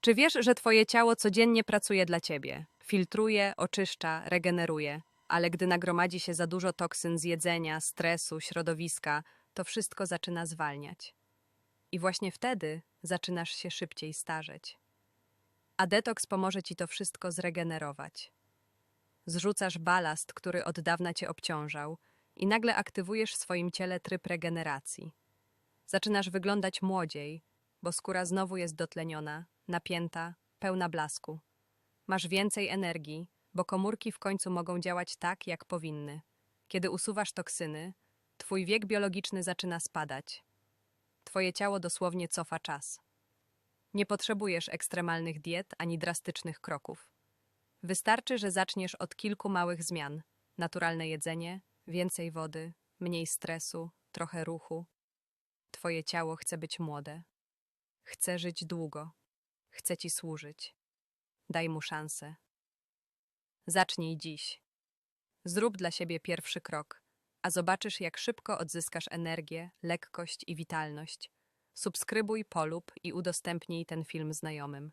Czy wiesz, że twoje ciało codziennie pracuje dla ciebie? Filtruje, oczyszcza, regeneruje. Ale gdy nagromadzi się za dużo toksyn z jedzenia, stresu, środowiska, to wszystko zaczyna zwalniać. I właśnie wtedy zaczynasz się szybciej starzeć. A detoks pomoże ci to wszystko zregenerować. Zrzucasz balast, który od dawna cię obciążał, i nagle aktywujesz w swoim ciele tryb regeneracji. Zaczynasz wyglądać młodziej, bo skóra znowu jest dotleniona, napięta, pełna blasku. Masz więcej energii, bo komórki w końcu mogą działać tak, jak powinny. Kiedy usuwasz toksyny, twój wiek biologiczny zaczyna spadać. Twoje ciało dosłownie cofa czas. Nie potrzebujesz ekstremalnych diet ani drastycznych kroków. Wystarczy, że zaczniesz od kilku małych zmian: naturalne jedzenie, więcej wody, mniej stresu, trochę ruchu. Twoje ciało chce być młode. Chce żyć długo. Chce ci służyć. Daj mu szansę. Zacznij dziś. Zrób dla siebie pierwszy krok, a zobaczysz, jak szybko odzyskasz energię, lekkość i witalność. Subskrybuj, polub i udostępnij ten film znajomym.